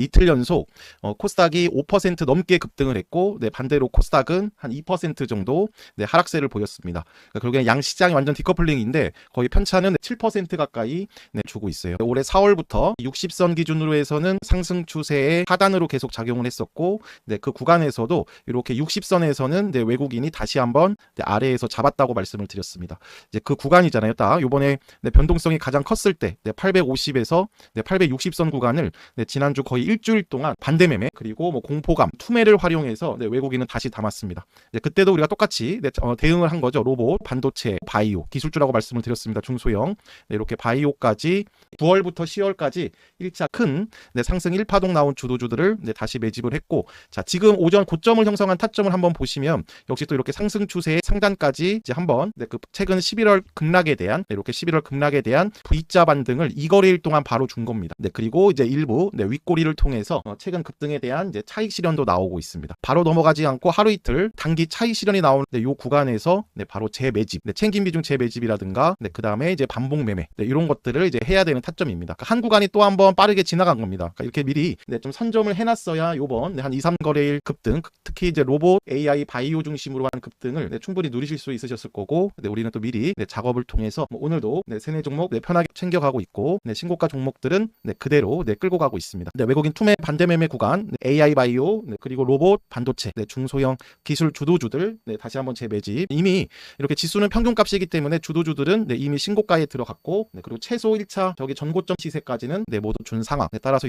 이틀 연속 어, 코스닥이 5% 넘게 급등을 했고 네, 반대로 코스닥은 한 2% 정도 네, 하락세를 보였습니다. 그러니까 결국엔 양 시장이 완전 디커플링인데 거의 편차는 7% 가까이 네, 주고 있어요. 올해 4월부터 60선 기준으로 해서는 상승 추세의 하단으로 계속 작용을 했었고 네, 그 구간에서도 이렇게 60선에서는 네, 외국인이 다시 한번 네, 아래에서 잡았다고 말씀을 드렸습니다. 이제 그 구간이잖아요. 딱 요번에 네, 변동성이 가장 컸을 때 네, 850에서 네, 860선 구간을 네, 지난주 거의 일주일 동안 반대 매매 그리고 뭐 공포감, 투매를 활용해서 네, 외국인은 다시 담았습니다. 그때도 우리가 똑같이 네, 어, 대응을 한 거죠. 로봇, 반도체, 바이오, 기술주라고 말씀을 드렸습니다. 중소형 네, 이렇게 바이오까지 9월부터 10월까지 1차 큰 네, 상승 1파동 나온 주도주들을 네, 다시 매집을 했고 자 지금 오전 고점을 형성한 타점을 한번 보시면 역시 또 이렇게 상승 추세의 상단까지 이제 한번 네, 그 최근 11월 급락에 대한 네, 이렇게 11월 급락에 대한 V자 반등을 이 거래일 동안 바로 준 겁니다. 네, 그리고 이제 일부 네, 윗꼬리를 통해서 어, 최근 급등에 대한 이제 차익 실현도 나오고 있습니다. 바로 넘어가지 않고 하루 이틀 단기 차익 실현이 나오는 네, 요 구간에서 네, 바로 재매집, 네, 챙김 비중 재매집이라든가 네, 그 다음에 이제 반복 매매 네, 이런 것들을 이제 해야 되는 타점입니다. 그러니까 한 구간이 또 한번 빠르게 지나간 겁니다. 그러니까 이렇게 미리 네, 좀 선점을 해놨어야 요번 네, 한 2, 3거래일 급등 특히 이제 로봇, AI, 바이오 중심으로 한 급등을 네, 충분히 누리실 수 있으셨을 거고 네, 우리는 또 미리 네, 작업을 통해서 뭐 오늘도 네, 세네 종목 네, 편하게 챙겨가고 있고 네, 신고가 종목들은 네, 그대로 네, 끌고 가고 있습니다. 네, 외국인 투매 반대 매매 구간 네, AI 바이오 네, 그리고 로봇, 반도체, 네, 중소형 기술 주도주들 네, 다시 한번 재매집 이미 이렇게 지수는 평균값이기 때문에 주도주들은 네, 이미 신고가에 들어갔고 네, 그리고 최소 1차 저기 전고점 시세까지는 네, 모두 준 상황 네, 따라서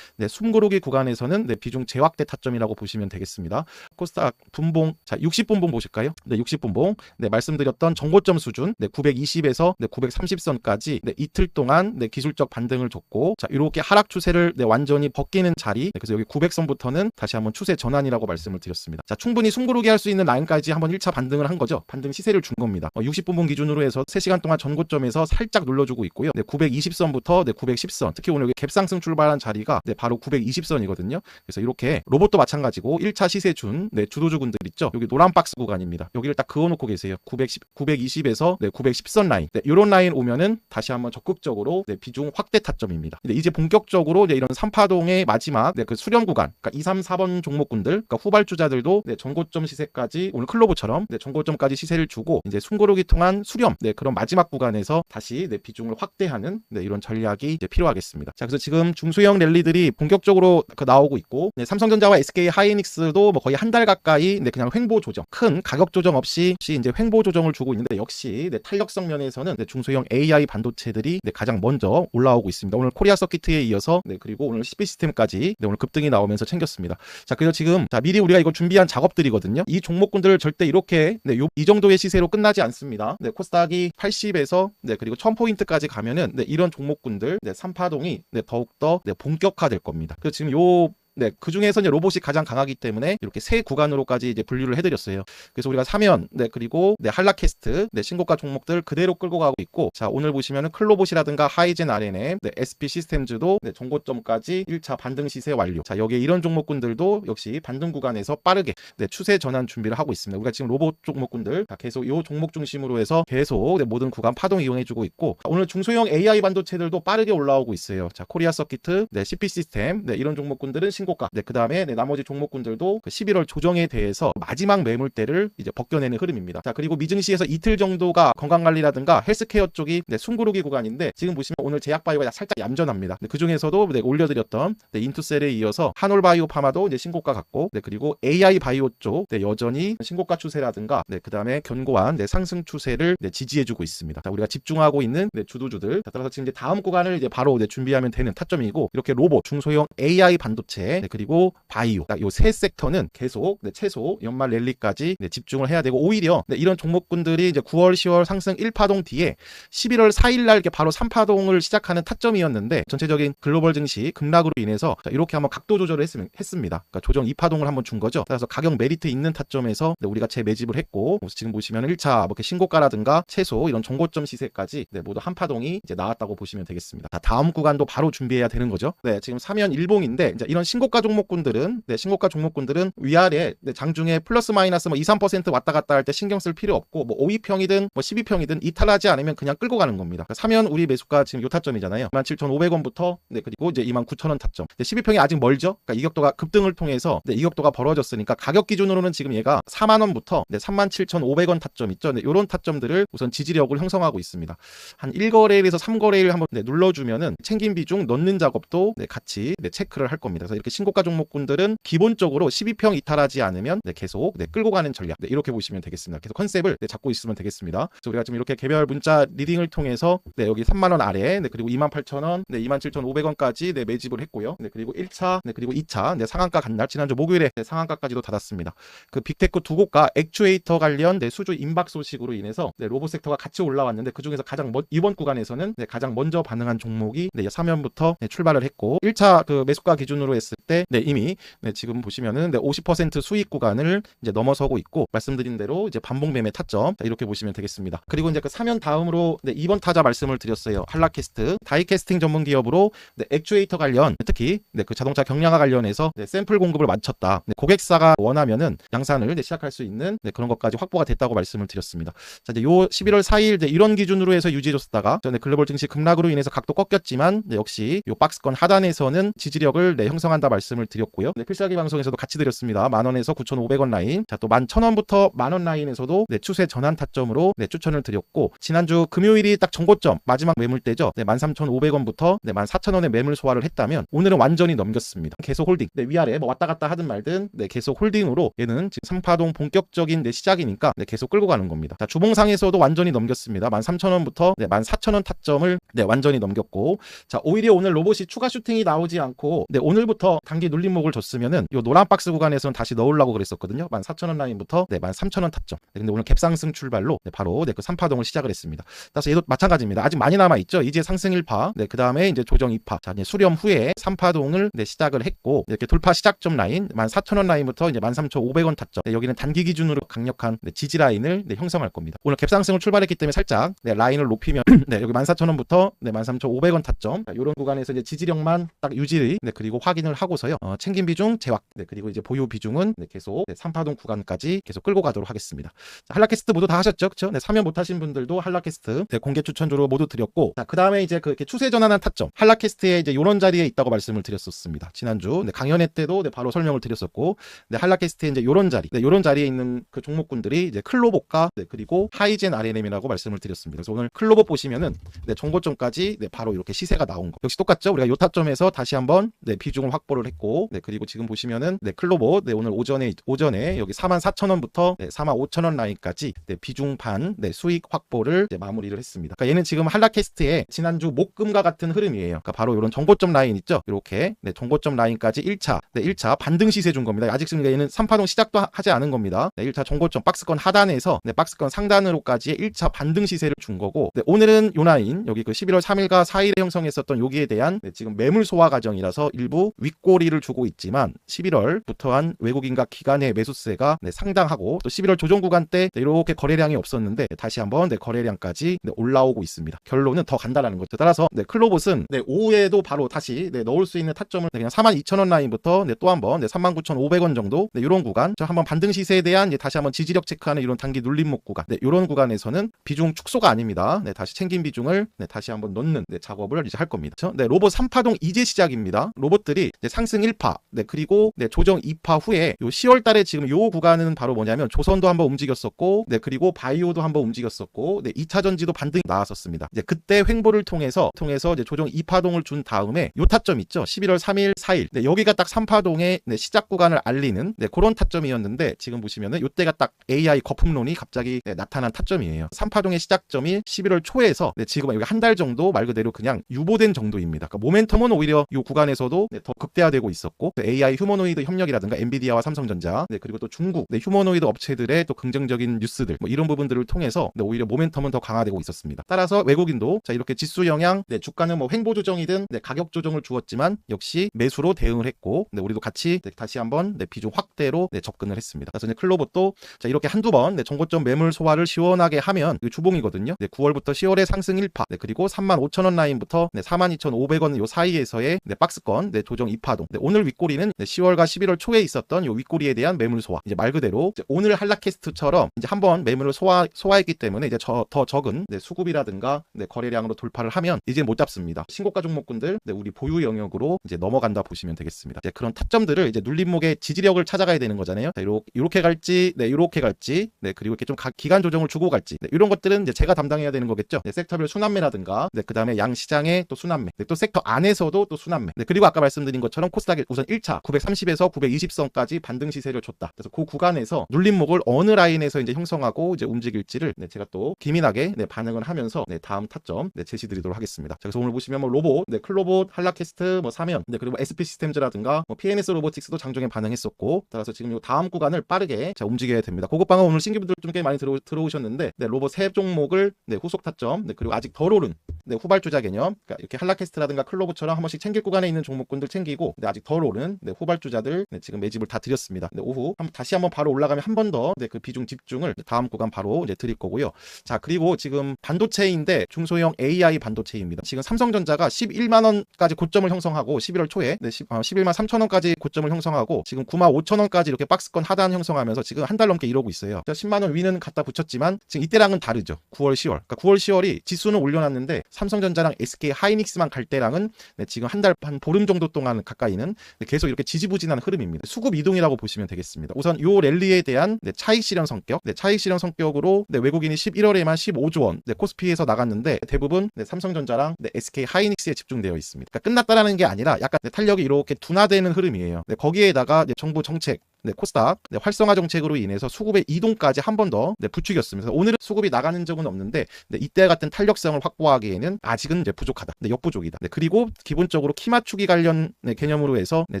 네, 숨고르기 구간에서는 네, 비중 재확대 타점이라고 보시면 되겠습니다. 코스닥 분봉 자 60분봉 보실까요? 네, 60분봉 네, 말씀드렸던 전고점 수준 네, 920에서 네, 930선까지 네, 이틀 동안 네, 기술적 반등을 줬고 자 이렇게 하락 추세를 네, 완전히 벗기는 자리 네, 그래서 여기 900선부터는 다시 한번 추세 전환이라고 말씀을 드렸습니다. 자 충분히 숨고르기 할수 있는 라인까지 한번 1차 반등을 한 거죠. 반등 시세를 준 겁니다. 어, 60분봉 기준으로 해서 3시간 동안 전고점에서 살짝 눌러주고 있고요. 네, 920선부터 네, 910선 특히 오늘 여기 갭상승 출발한 자리가 네, 바로 920선이거든요. 그래서 이렇게 로봇도 마찬가지고 1차 시세 준 네, 주도주군들 있죠. 여기 노란 박스 구간입니다. 여기를 딱 그어놓고 계세요. 910, 920에서 네, 910선 라인. 네, 이런 라인 오면은 다시 한번 적극적으로 네, 비중 확대 타점입니다. 근데 이제 본격적으로 네, 이런 3파동 의 마지막 네, 그 수렴 구간, 그러니까 2, 3, 4번 종목군들, 그러니까 후발주자들도 네, 전고점 시세까지 오늘 클로버처럼 네, 전고점까지 시세를 주고 이제 숨고르기 통한 수렴, 네, 그런 마지막 구간에서 다시 네, 비중을 확대하는 네, 이런 전략이 이제 필요하겠습니다. 자, 그래서 지금 중소형 랠리들이 본격적으로 그 나오고 있고 네, 삼성전자와 SK 하이닉스도 뭐 거의 한 달 가까이 네, 그냥 횡보 조정, 큰 가격 조정 없이 이제 횡보 조정을 주고 있는데 역시 네, 탄력성 면에서는 네, 중소형 AI 반도체들이 네, 가장 먼저 올라오고 있습니다. 오늘 코리아 서키트에 이어서 네, 그리고 오늘 CP 시스템까지 네, 오늘 급등이 나오면서 챙겼습니다. 자, 그래서 지금 자, 미리 우리가 이거 준비한 작업들이거든요. 이 종목군들 절대 이렇게 네, 요, 이 정도의 시세로 끝나지 않습니다. 네, 코스닥이 80에서 네, 그리고 1000포인트까지 가면은 네, 이런 종목군들 네, 3파동이 네, 더욱더 네, 본격화될 겁니다. 그래서 지금 요 네, 그 중에서 이제 로봇이 가장 강하기 때문에 이렇게 세 구간으로까지 이제 분류를 해드렸어요. 그래서 우리가 사면, 네, 그리고 네, 한라캐스트, 네, 신고가 종목들 그대로 끌고 가고 있고, 자, 오늘 보시면은 클로봇이라든가 하이젠 RNM, 네, SP 시스템즈도 네, 종고점까지 1차 반등 시세 완료. 자, 여기에 이런 종목군들도 역시 반등 구간에서 빠르게 네, 추세 전환 준비를 하고 있습니다. 우리가 지금 로봇 종목군들 자, 계속 이 종목 중심으로 해서 계속 네, 모든 구간 파동 이용해주고 있고, 오늘 중소형 AI 반도체들도 빠르게 올라오고 있어요. 자, 코리아 서키트, 네, CP 시스템, 네, 이런 종목군들은 신 신고가. 네, 그 다음에 네, 나머지 종목군들도 그 11월 조정에 대해서 마지막 매물대를 이제 벗겨내는 흐름입니다. 자, 그리고 미증시에서 이틀 정도가 건강관리라든가 헬스케어 쪽이 네, 숨구르기 구간인데 지금 보시면 오늘 제약바이오가 살짝 얌전합니다. 네, 그 중에서도 네, 올려드렸던 네, 인투셀에 이어서 한올바이오 파마도 이제 신고가 같고, 네, 그리고 AI 바이오 쪽 네, 여전히 신고가 추세라든가, 네, 그 다음에 견고한 네, 상승 추세를 네, 지지해주고 있습니다. 자, 우리가 집중하고 있는 네, 주도주들. 자, 따라서 지금 이제 다음 구간을 이제 바로 네, 준비하면 되는 타점이고 이렇게 로봇, 중소형 AI 반도체, 네, 그리고 바이오 이세 섹터는 계속 네, 최소 연말 랠리까지 네, 집중을 해야 되고 오히려 네, 이런 종목군들이 이제 9월, 10월 상승 1파동 뒤에 11월 4일 날 바로 3파동을 시작하는 타점이었는데 전체적인 글로벌 증시 급락으로 인해서 자, 이렇게 한번 각도 조절을 했, 습니다 그러니까 조정 2파동을 한번 준 거죠. 그래서 가격 메리트 있는 타점에서 네, 우리가 재매집을 했고 지금 보시면 1차 뭐 이렇게 신고가라든가 최소 이런 정고점 시세까지 네, 모두 한 파동이 이제 나왔다고 보시면 되겠습니다. 자, 다음 구간도 바로 준비해야 되는 거죠. 네, 지금 사면 일봉인데 이제 이런 신고 신고가 종목군들은 네, 신고가 종목군들은 위아래 네, 장중에 플러스 마이너스 뭐 2, 3% 왔다 갔다 할 때 신경 쓸 필요 없고 뭐 5위평이든 뭐 12평이든 이탈하지 않으면 그냥 끌고 가는 겁니다. 그러니까 사면 우리 매수가 지금 요 타점이잖아요. 17,500원부터 네, 그리고 이제 29,000원 타점. 네, 12평이 아직 멀죠? 그러니까 이격도가 급등을 통해서 네, 이격도가 벌어졌으니까 가격 기준으로는 지금 얘가 4만 원부터 네, 37,500원 타점 있죠. 네, 요런 타점들을 우선 지지력을 형성하고 있습니다. 한 1거래일에서 3거래일 한번 네, 눌러주면은 챙긴 비중 넣는 작업도 네, 같이 네, 체크를 할 겁니다. 그래서 이렇게 신고가 종목군들은 기본적으로 12평 이탈하지 않으면 네, 계속 네, 끌고 가는 전략 네, 이렇게 보시면 되겠습니다. 계속 컨셉을 네, 잡고 있으면 되겠습니다. 그래서 우리가 지금 이렇게 개별 문자 리딩을 통해서 네, 여기 3만 원 아래 네, 그리고 28,000원, 네, 27,500원까지 네, 매집을 했고요. 네, 그리고 1차, 네, 그리고 2차 네, 상한가 간날 지난주 목요일에 네, 상한가까지도 닫았습니다. 그 빅테크 두 곳과 액추에이터 관련 네, 수주 임박 소식으로 인해서 네, 로봇 섹터가 같이 올라왔는데 그 중에서 가장 먼, 이번 구간에서는 네, 가장 먼저 반응한 종목이 네, 3연부터 네, 출발을 했고 1차 그 매수가 기준으로 했을 때 네, 이미 네, 지금 보시면은 네, 50% 수익 구간을 이제 넘어서고 있고 말씀드린 대로 이제 반복 매매 타점 자, 이렇게 보시면 되겠습니다. 그리고 이제 그 3연 다음으로 네, 2번 타자 말씀을 드렸어요. 한라캐스트 다이캐스팅 전문 기업으로 네, 액추에이터 관련 특히 네, 그 자동차 경량화 관련해서 네, 샘플 공급을 마쳤다. 네, 고객사가 원하면은 양산을 네, 시작할 수 있는 네, 그런 것까지 확보가 됐다고 말씀을 드렸습니다. 자, 이제 요 11월 4일 네, 이런 기준으로 해서 유지해줬다가 네, 글로벌 증시 급락으로 인해서 각도 꺾였지만 네, 역시 요 박스권 하단에서는 지지력을 네, 형성한다 말씀을 드렸고요. 네, 필살기 방송에서도 같이 드렸습니다. 만 원에서 9,500원 라인. 자, 또 11,000원부터 만원 라인에서도 네, 추세 전환 타점으로 네, 추천을 드렸고 지난주 금요일이 딱 정고점 마지막 매물대죠. 네, 13,500원부터 네, 14,000원의 매물 소화를 했다면 오늘은 완전히 넘겼습니다. 계속 홀딩. 네, 위아래 뭐 왔다 갔다 하든 말든 네, 계속 홀딩으로 얘는 지금 3파동 본격적인 네, 시작이니까 네, 계속 끌고 가는 겁니다. 자, 주봉상에서도 완전히 넘겼습니다. 13,000원부터 네, 14,000원 타점을 네, 완전히 넘겼고 자, 오히려 오늘 로봇이 추가 슈팅이 나오지 않고 네, 오늘부터 단기 눌림목을 줬으면은 요 노란 박스 구간에서는 다시 넣으려고 그랬었거든요. 14,000원 라인부터 네, 13,000원 타점. 네, 근데 오늘 갭상승 출발로 네, 바로 네, 그 3파동을 시작을 했습니다. 따라서 얘도 마찬가지입니다. 아직 많이 남아 있죠. 이제 상승 1파. 네, 그다음에 이제 조정 2파. 자, 이제 수렴 후에 3파동을 네, 시작을 했고 이렇게 돌파 시작점 라인 14,000원 라인부터 이제 13,500원 타점. 네, 여기는 단기 기준으로 강력한 네, 지지 라인을 네, 형성할 겁니다. 오늘 갭상승을 출발했기 때문에 살짝 네, 라인을 높이면 네, 여기 14,000원부터 네, 13,500원 타점. 자, 이런 구간에서 이제 지지력만 딱 유지 네, 그리고 확인을 하고 서요. 어, 챙긴 비중 제확. 네, 그리고 이제 보유 비중은 네, 계속 네, 3파동 구간까지 계속 끌고 가도록 하겠습니다. 자, 한라캐스트 모두 다 하셨죠? 그렇죠? 네, 참여 못 하신 분들도 한라캐스트 네, 공개 추천주로 모두 드렸고 자, 그다음에 이제 그 이렇게 추세 전환한 타점. 한라캐스트에 이제 요런 자리에 있다고 말씀을 드렸었습니다. 지난주 네, 강연회 때도 네, 바로 설명을 드렸었고 네, 한라캐스트에 이제 요런 자리. 네, 요런 자리에 있는 그 종목군들이 이제 클로봇과 네, 그리고 하이젠 RNM이라고 말씀을 드렸습니다. 그래서 오늘 클로봇 보시면은 네, 정고점까지 네, 바로 이렇게 시세가 나온 거. 역시 똑같죠? 우리가 요 타점에서 다시 한번 네, 비중을 확보를 했고 네, 그리고 지금 보시면은 네, 클로봇 네, 오늘 오전에 오전에 여기 44,000원부터 네, 45,000원 라인까지 네, 비중 반 네, 수익 확보를 네, 마무리를 했습니다. 그러니까 얘는 지금 한라캐스트의 지난주 목금과 같은 흐름이에요. 그러니까 바로 이런 정고점 라인 있죠? 이렇게 네, 정고점 라인까지 1차 네, 1차 반등 시세 준 겁니다. 아직 지금 얘는 3파동 시작도 하- 하지 않은 겁니다. 네, 1차 정고점 박스권 하단에서 네, 박스권 상단으로까지의 1차 반등 시세를 준 거고 네, 오늘은 요 라인 여기 그 11월 3일과 4일에 형성했었던 여기에 대한 네, 지금 매물 소화 과정이라서 일부 윗 꼬리를 주고 있지만 11월부터 한 외국인과 기관의 매수세가 네, 상당하고 또 11월 조정 구간 때 네, 이렇게 거래량이 없었는데 네, 다시 한번 네, 거래량까지 네, 올라오고 있습니다. 결론은 더 간다라는 거죠. 따라서 네, 클로봇은 네, 오후에도 바로 다시 네, 넣을 수 있는 타점을 네, 그냥 42,000원 라인부터 네, 또 한번 네, 39,500원 정도 네, 이런 구간 저 한번 반등 시세에 대한 이제 다시 한번 지지력 체크하는 이런 단기 눌림목 구간 네, 이런 구간에서는 비중 축소가 아닙니다. 네, 다시 챙긴 비중을 네, 다시 한번 넣는 네, 작업을 이제 할 겁니다. 그렇죠? 네, 로봇 3파동 이제 시작입니다. 로봇들이 이제 상승 1파 네, 그리고 네, 조정 2파 후에 요 10월 달에 지금 요 구간은 바로 뭐냐면 조선도 한번 움직였었고 네, 그리고 바이오도 한번 움직였었고 네, 2차 전지도 반등이 나왔었습니다. 이제 그때 횡보를 통해서 통해서 이제 조정 2파동을 준 다음에 요 타점 있죠. 11월 3일, 4일. 네, 여기가 딱 3파동의 네, 시작 구간을 알리는 네, 그런 타점이었는데 지금 보시면은 요때가 딱 AI 거품론이 갑자기 네, 나타난 타점이에요. 3파동의 시작점이 11월 초에서 네, 지금 여기 한 달 정도 말 그대로 그냥 유보된 정도입니다. 그러니까 모멘텀은 오히려 이 구간에서도 네, 더 극대화 되고 있었고 그 AI 휴머노이드 협력이라든가 엔비디아와 삼성전자 네, 그리고 또 중국 네, 휴머노이드 업체들의 또 긍정적인 뉴스들 뭐 이런 부분들을 통해서 네, 오히려 모멘텀은 더 강화되고 있었습니다. 따라서 외국인도 자 이렇게 지수 영향 네, 주가는 뭐 횡보 조정이든 네, 가격 조정을 주었지만 역시 매수로 대응을 했고 네, 우리도 같이 네, 다시 한번 네, 비중 확대로 네, 접근을 했습니다. 그래서 이제 클로봇도 자 이렇게 한두 번 네, 정고점 매물 소화를 시원하게 하면 이거 주봉이거든요. 네, 9월부터 10월에 상승 1파 네, 그리고 35,000원 라인부터 네, 42,500원 요 사이에서의 네, 박스권 네, 조정 2파 동 3파동. 네, 오늘 윗꼬리는 네, 10월과 11월 초에 있었던 요 윗꼬리에 대한 매물 소화. 이제 말 그대로 이제 오늘 한라캐스트처럼 이제 한번 매물을 소화 소화했기 때문에 이제 저, 더 적은 네, 수급이라든가 네, 거래량으로 돌파를 하면 이제 못 잡습니다. 신고가 종목군들 네, 우리 보유 영역으로 이제 넘어간다 보시면 되겠습니다. 이제 그런 타점들을 이제 눌림목의 지지력을 찾아가야 되는 거잖아요. 자, 요렇게, 요렇게 갈지, 네, 요렇게 갈지, 네, 그리고 이렇게 좀 가- 기간 조정을 주고 갈지, 네, 이런 것들은 이제 제가 담당해야 되는 거겠죠. 네, 섹터별 순환매라든가, 네, 그 다음에 양 시장의 또 순환매, 네, 또 섹터 안에서도 또 순환매, 네, 그리고 아까 말씀드린 것처럼 코스닥이 우선 1차 930에서 920선까지 반등 시세를 줬다. 그래서 그 구간에서 눌림목을 어느 라인에서 이제 형성하고 이제 움직일지를 네, 제가 또 기민하게 네, 반응을 하면서 네, 다음 타점 네, 제시드리도록 하겠습니다. 자, 그래서 오늘 보시면 뭐 로봇, 네, 클로봇, 한라캐스트, 뭐 사면, 네, 그리고 SP 시스템즈라든가 뭐 PNS 로보틱스도 장중에 반응했었고, 따라서 지금 요 다음 구간을 빠르게 자, 움직여야 됩니다. 고급방은 오늘 신규분들 좀 꽤 많이 들어, 들어오셨는데, 네, 로봇 세 종목을 네, 후속 타점, 네, 그리고 아직 덜 오른 네, 후발주자 개념, 그러니까 이렇게 한라캐스트라든가 클로봇처럼 한 번씩 챙길 구간에 있는 종목군들 챙기고, 네, 아직 덜 오른 네, 후발주자들 네, 지금 매집을 다 드렸습니다. 네, 오후 한, 다시 한번 바로 올라가면 한 번더 네, 그 비중 집중을 네, 다음 구간 바로 이제 드릴 거고요. 자, 그리고 지금 반도체인데 중소형 AI 반도체입니다. 지금 삼성전자가 11만 원까지 고점을 형성하고 11월 초에 네, 10, 어, 11만 3천 원까지 고점을 형성하고 지금 9만 5천 원까지 이렇게 박스권 하단 형성하면서 지금 한 달 넘게 이러고 있어요. 10만 원 위는 갖다 붙였지만 지금 이때랑은 다르죠. 9월 10월. 그러니까 9월 10월이 지수는 올려놨는데 삼성전자랑 SK 하이닉스만 갈 때랑은 네, 지금 한 달 한 보름 정도 동안 가까이는 네, 계속 이렇게 지지부진한 흐름입니다. 수급 이동이라고 보시면 되겠습니다. 우선 요 랠리에 대한 네, 차익 실현 성격, 네, 차익 실현 성격으로 네, 외국인이 11월에만 15조 원 네, 코스피에서 나갔는데 대부분 네, 삼성전자랑 네, SK 하이닉스에 집중되어 있습니다. 그러니까 끝났다라는 게 아니라 약간 네, 탄력이 이렇게 둔화되는 흐름이에요. 네, 거기에다가 네, 정부 정책 네, 코스닥 네, 활성화 정책으로 인해서 수급의 이동까지 한 번 더 네, 부추겼습니다. 오늘은 수급이 나가는 적은 없는데 네, 이때 같은 탄력성을 확보하기에는 아직은 이제 부족하다. 네, 역부족이다. 네, 그리고 기본적으로 키 맞추기 관련 네, 개념으로 해서 네,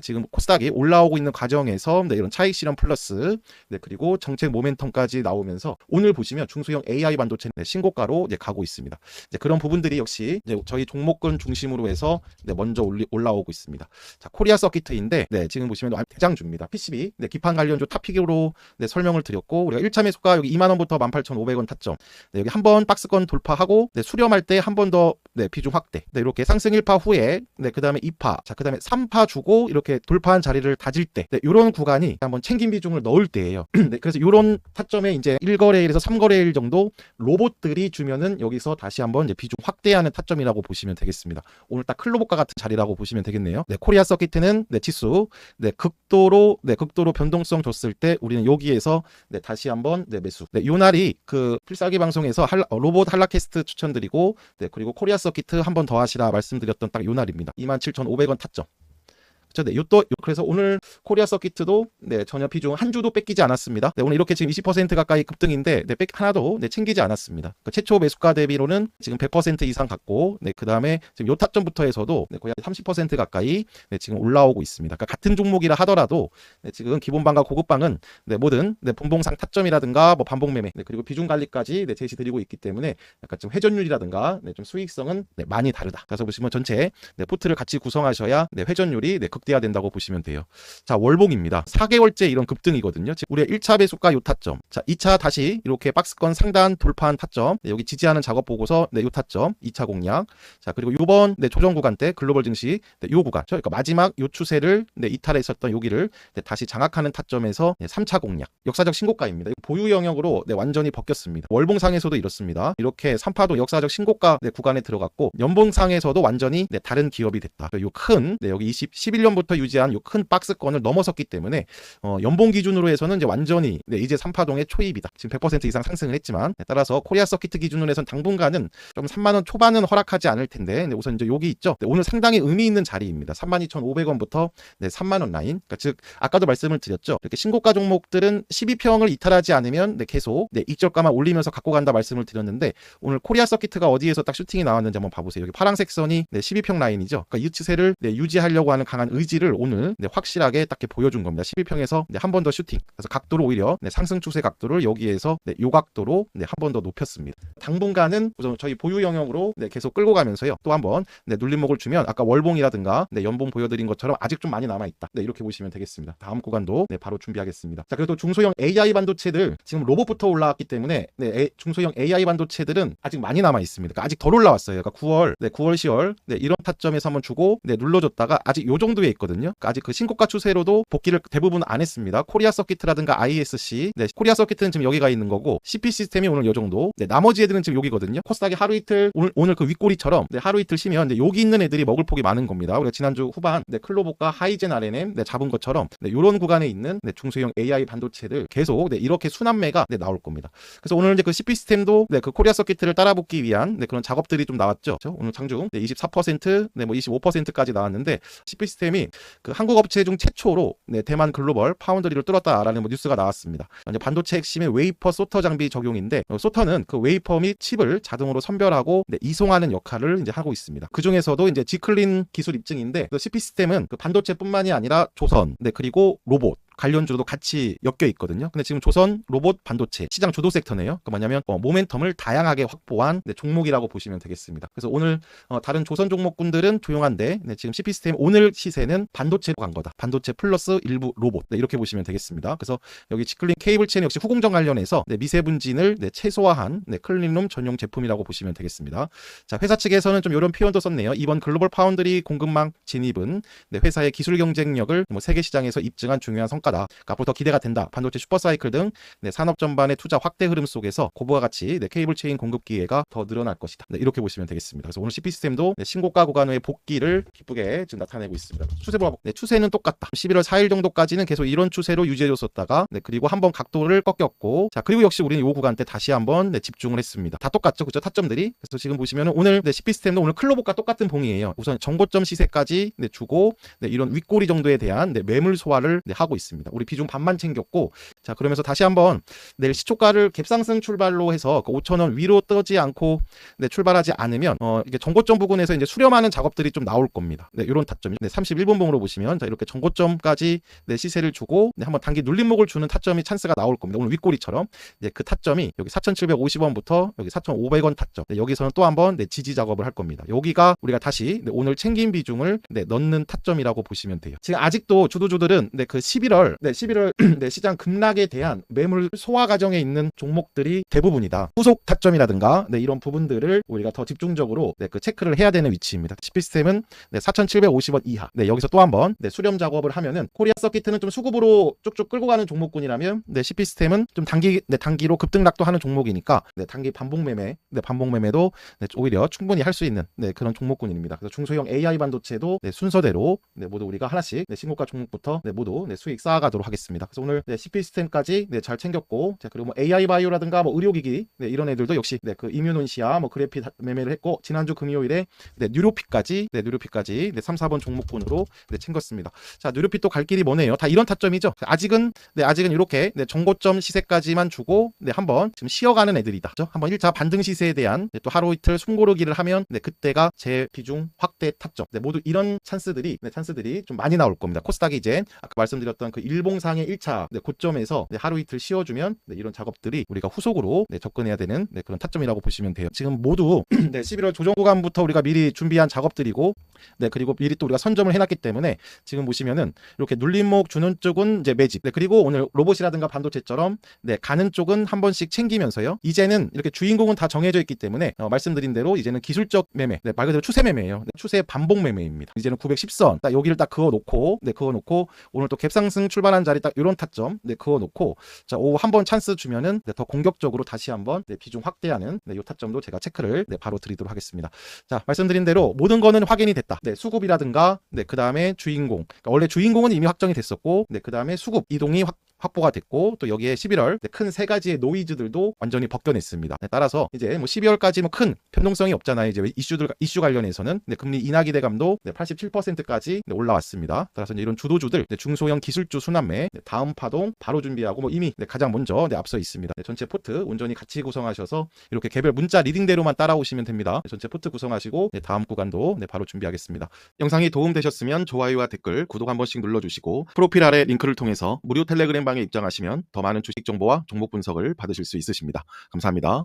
지금 코스닥이 올라오고 있는 과정에서 네, 이런 차익 실현 플러스 네, 그리고 정책 모멘텀까지 나오면서 오늘 보시면 중소형 AI 반도체 네, 신고가로 이제 가고 있습니다. 이제 그런 부분들이 역시 이제 저희 종목군 중심으로 해서 네, 먼저 올리, 올라오고 있습니다. 자, 코리아 서키트인데 네, 지금 보시면 완- 대장주입니다. PCB 네, 기판 관련주 탑픽으로 네, 설명을 드렸고 우리가 1차 매수가 여기 2만 원부터 18,500원 타점. 네, 여기 한 번 박스권 돌파하고 네, 수렴할 때 한 번 더 네, 비중 확대. 네, 이렇게 상승 1파 후에 네, 그다음에 2파. 자, 그다음에 3파 주고 이렇게 돌파한 자리를 다질 때 네, 요런 구간이 한번 챙긴 비중을 넣을 때예요. 네, 그래서 요런 타점에 이제 1거래일에서 3거래일 정도 로봇들이 주면은 여기서 다시 한번 이제 비중 확대하는 타점이라고 보시면 되겠습니다. 오늘 딱 클로봇과 같은 자리라고 보시면 되겠네요. 네, 코리아 서키트는 네, 지수 네, 극도로 네, 극도로 변동성 줬을 때 우리는 여기에서 네, 다시 한번 네, 매수. 네, 요 날이 그 필살기 방송에서 할, 어, 로봇 한라캐스트 추천드리고 네, 그리고 코리아 서키트 한 번 더 하시라 말씀드렸던 딱 요 날입니다. 27,500원 타점. 그렇죠. 네, 요또 그래서 오늘 코리아 서키트도 네, 전혀 비중 한 주도 뺏기지 않았습니다. 네, 오늘 이렇게 지금 20% 가까이 급등인데 네, 뺏 하나도 네, 챙기지 않았습니다. 그 최초 매수가 대비로는 지금 100% 이상 갔고 네, 그다음에 지금 요 타점부터 해서도 네, 거의 30% 가까이 네, 지금 올라오고 있습니다. 그러니까 같은 종목이라 하더라도 네, 지금 기본방과 고급방은 네, 모든 네, 분봉상 타점이라든가 뭐 반복 매매 네, 그리고 비중 관리까지 네, 제시드리고 있기 때문에 약간 좀 회전율이라든가 네, 좀 수익성은 네, 많이 다르다. 그래서 보시면 전체 네, 포트를 같이 구성하셔야 네, 회전율이 네, 극대화 된다고 보시면 돼요. 자, 월봉입니다. 4개월째 이런 급등이거든요. 우리의 1차 배수가 요 타점. 자, 2차 다시 이렇게 박스권 상단 돌파한 타점. 네, 여기 지지하는 작업 보고서 네, 요 타점. 2차 공략. 자, 그리고 요번 네, 조정 구간 때 글로벌 증시 네, 요 구간. 그러니까 마지막 요 추세를 네, 이탈했었던 여기를 네, 다시 장악하는 타점에서 네, 3차 공략. 역사적 신고가입니다. 보유 영역으로 네, 완전히 벗겼습니다. 월봉상에서도 이렇습니다. 이렇게 3파도 역사적 신고가 네, 구간에 들어갔고 연봉상에서도 완전히 네, 다른 기업이 됐다. 요 큰 네, 여기 20 11년 부터 유지한 요 큰 박스권을 넘어섰기 때문에 어, 연봉 기준으로 해서는 이제 완전히 네, 이제 3파동의 초입이다. 지금 100% 이상 상승을 했지만 네, 따라서 코리아 서키트 기준으로 해서는 당분간은 좀 3만 원 초반은 허락하지 않을 텐데 네, 우선 이제 여기 있죠. 네, 오늘 상당히 의미 있는 자리입니다. 32,500원부터 네, 3만 원 라인. 그러니까 즉 아까도 말씀을 드렸죠. 이렇게 신고가 종목들은 12평을 이탈하지 않으면 네, 계속 네, 익절가만 올리면서 갖고 간다 말씀을 드렸는데 오늘 코리아 서키트가 어디에서 딱 슈팅이 나왔는지 한번 봐보세요. 여기 파란색 선이 네, 12평 라인이죠. 그러니까 이 추세를 네, 유지하려고 하는 강한 의지를 오늘 네, 확실하게 딱 보여준 겁니다. 12평에서 네, 한번 더 슈팅. 그래서 각도를 오히려 네, 상승 추세 각도를 여기에서 네, 요 각도로 네, 한 번 더 높였습니다. 당분간은 우선 저희 보유 영역으로 네, 계속 끌고 가면서요. 또 한번 네, 눌림목을 주면 아까 월봉이라든가 네, 연봉 보여드린 것처럼 아직 좀 많이 남아 있다. 네, 이렇게 보시면 되겠습니다. 다음 구간도 네, 바로 준비하겠습니다. 자, 그래도 중소형 AI 반도체들 지금 로봇부터 올라왔기 때문에 네, 에- 중소형 AI 반도체들은 아직 많이 남아 있습니다. 그러니까 아직 덜 올라왔어요. 그러니까 9월, 네, 9월, 10월 네, 이런 타점에서 한번 주고 네, 눌러줬다가 아직 요 정도의 하류에 있거든요. 그러니까 아직 그 신고가 추세로도 복귀를 대부분 안 했습니다. 코리아 서킷이라든가 ISC, 네, 코리아 서킷은 지금 여기 가 있는 거고 CP 시스템이 오늘 요 정도. 네, 나머지 애들은 지금 여기거든요. 코스닥이 하루 이틀 오늘 오늘 그 윗꼬리처럼 네, 하루 이틀 쉬면 네, 여기 있는 애들이 먹을 폭이 많은 겁니다. 우리가 지난주 후반 네, 클로보과 하이젠 RNM 네, 잡은 것처럼 네, 이런 구간에 있는 네, 중소형 AI 반도체들 계속 네, 이렇게 순환매가 네, 나올 겁니다. 그래서 오늘 이제 그 CP 시스템도 네, 그 코리아 서킷을 따라붙기 위한 네, 그런 작업들이 좀 나왔죠. 그렇죠? 오늘 장중 네, 24%, 네, 뭐 25%까지 나왔는데 CP 시스템이 그 한국 업체 중 최초로 네, 대만 글로벌 파운드리를 뚫었다라는 뭐 뉴스가 나왔습니다. 이제 반도체 핵심의 웨이퍼 소터 장비 적용인데 어, 소터는 그 웨이퍼 및 칩을 자동으로 선별하고 네, 이송하는 역할을 이제 하고 있습니다. 그 중에서도 이제 지클린 기술 입증인데 그 CP 시스템은 그 반도체뿐만이 아니라 조선, 네 그리고 로봇 관련주로도 같이 엮여 있거든요. 근데 지금 조선 로봇 반도체 시장 주도 섹터네요. 그 뭐냐면 어, 모멘텀을 다양하게 확보한 네, 종목이라고 보시면 되겠습니다. 그래서 오늘 어, 다른 조선 종목군들은 조용한데 네, 지금 CP 시스템 오늘 시세는 반도체로 간 거다. 반도체 플러스 일부 로봇 네, 이렇게 보시면 되겠습니다. 그래서 여기 지클린 케이블 체인 역시 후공정 관련해서 네, 미세분진을 네, 최소화한 네, 클린룸 전용 제품이라고 보시면 되겠습니다. 자 회사 측에서는 좀 이런 표현도 썼네요. 이번 글로벌 파운드리 공급망 진입은 네, 회사의 기술 경쟁력을 뭐 세계 시장에서 입증한 중요한 성과 다. 그러니까 앞으로 더 기대가 된다. 반도체 슈퍼사이클 등 네, 산업 전반의 투자 확대 흐름 속에서 고부와 같이 네, 케이블 체인 공급 기회가 더 늘어날 것이다. 네, 이렇게 보시면 되겠습니다. 그래서 오늘 CP 시스템도 네, 신고가 구간 후의 복귀를 기쁘게 지금 나타내고 있습니다. 추세 보라 네, 추세는 똑같다. 11월 4일 정도까지는 계속 이런 추세로 유지해줬었다가 네, 그리고 한번 각도를 꺾였고 자 그리고 역시 우리는 이 구간 때 다시 한번 네, 집중을 했습니다. 다 똑같죠, 그죠? 타점들이. 그래서 지금 보시면은 오늘 네, CP 시스템도 오늘 클로복과 똑같은 봉이에요. 우선 정고점 시세까지 네, 주고 네, 이런 윗꼬리 정도에 대한 네, 매물 소화를 네, 하고 있습니다. 우리 비중 반만 챙겼고 자 그러면서 다시 한번 내일 시초가를 갭상승 출발로 해서 그 5천 원 위로 뜨지 않고 네, 출발하지 않으면 어 이게 정고점 부근에서 이제 수렴하는 작업들이 좀 나올 겁니다. 네, 이런 타점이 네, 31분 봉으로 보시면 자 이렇게 정고점까지 네, 시세를 주고 네, 한번 단기 눌림목을 주는 타점이 찬스가 나올 겁니다. 오늘 윗꼬리처럼 네, 그 타점이 여기 4,750원부터 여기 4,500원 타점. 네, 여기서는 또 한번 네, 지지 작업을 할 겁니다. 여기가 우리가 다시 네, 오늘 챙긴 비중을 네, 넣는 타점이라고 보시면 돼요. 지금 아직도 주도주들은 네, 그 11월 네, 11월 네, 시장 급락에 대한 매물 소화 과정에 있는 종목들이 대부분이다. 후속 타점이라든가 네, 이런 부분들을 우리가 더 집중적으로 네, 그 체크를 해야 되는 위치입니다. 시스템은 네, 4,750원 이하. 네, 여기서 또 한번 네, 수렴 작업을 하면은 코리아 서킷은 좀 수급으로 쭉쭉 끌고 가는 종목군이라면 네, 시스템은 좀 단기 네, 단기로 급등락도 하는 종목이니까 네, 단기 반복 매매, 네, 반복 매매도 네, 오히려 충분히 할 수 있는 네, 그런 종목군입니다. 그래서 중소형 AI 반도체도 네, 순서대로 네, 모두 우리가 하나씩 네, 신고가 종목부터 네, 모두 네, 수익 쌓아 가도록 하겠습니다. 그래서 오늘 네, CP 시스템까지 네, 잘 챙겼고 자, 그리고 뭐 AI 바이오라든가 뭐 의료기기 네, 이런 애들도 역시 네, 그 이뮤논시아 뭐 그래피 매매를 했고 지난주 금요일에 네, 뉴로피까지 네, 뉴로피까지 네, 3, 4번 종목군으로 네, 챙겼습니다. 자, 뉴로피 또 갈 길이 뭐네요. 다 이런 타점이죠. 아직은 네, 아직은 이렇게 네, 정고점 시세까지만 주고 네, 한번 지금 쉬어가는 애들이다. 그렇죠? 한번 1차 반등 시세에 대한 네, 또 하루 이틀 숨고르기를 하면 네, 그때가 제 비중 확대 타점. 네, 모두 이런 찬스들이 네, 찬스들이 좀 많이 나올 겁니다. 코스닥이 이제 아까 말씀드렸던 그 일봉상의 1차 네, 고점에서 네, 하루 이틀 쉬어주면 네, 이런 작업들이 우리가 후속으로 네, 접근해야 되는 네, 그런 타점이라고 보시면 돼요. 지금 모두 네, 11월 조정 구간부터 우리가 미리 준비한 작업들이고 네, 그리고 미리 또 우리가 선점을 해놨기 때문에 지금 보시면은 이렇게 눌림목 주는 쪽은 이제 매집. 네, 그리고 오늘 로봇이라든가 반도체처럼 네, 가는 쪽은 한 번씩 챙기면서요. 이제는 이렇게 주인공은 다 정해져 있기 때문에 어, 말씀드린 대로 이제는 기술적 매매, 네, 말 그대로 추세 매매예요. 네, 추세 반복 매매입니다. 이제는 910선 딱 여기를 딱 그어 놓고 네, 그어 놓고 오늘 또 갭상승 출발한 자리 딱 이런 타점 네, 그어 놓고 자, 오후 한 번 찬스 주면은 네, 더 공격적으로 다시 한번 네, 비중 확대하는 네, 요 타점도 제가 체크를 네, 바로 드리도록 하겠습니다. 자, 말씀드린 대로 모든 거는 확인이 됐 다. 네, 수급이라든가 네, 그다음에 주인공. 그러니까 원래 주인공은 이미 확정이 됐었고 네, 그다음에 수급 이동이 확 확보가 됐고 또 여기에 11월 큰 세 가지의 노이즈들도 완전히 벗겨냈습니다. 네, 따라서 이제 뭐 12월까지 뭐 큰 변동성이 없잖아요. 이제 이슈들 이슈 관련해서는 네, 금리 인하 기대감도 네, 87%까지 네, 올라왔습니다. 따라서 이런 주도주들 네, 중소형 기술주 순환매 네, 다음 파동 바로 준비하고 뭐 이미 네, 가장 먼저 네, 앞서 있습니다. 네, 전체 포트 온전히 같이 구성하셔서 이렇게 개별 문자 리딩대로만 따라오시면 됩니다. 네, 전체 포트 구성하시고 네, 다음 구간도 네, 바로 준비하겠습니다. 영상이 도움되셨으면 좋아요와 댓글 구독 한 번씩 눌러주시고 프로필 아래 링크를 통해서 무료 텔레그램 방에 입장하시면 더 많은 주식 정보와 종목 분석을 받으실 수 있으십니다. 감사합니다.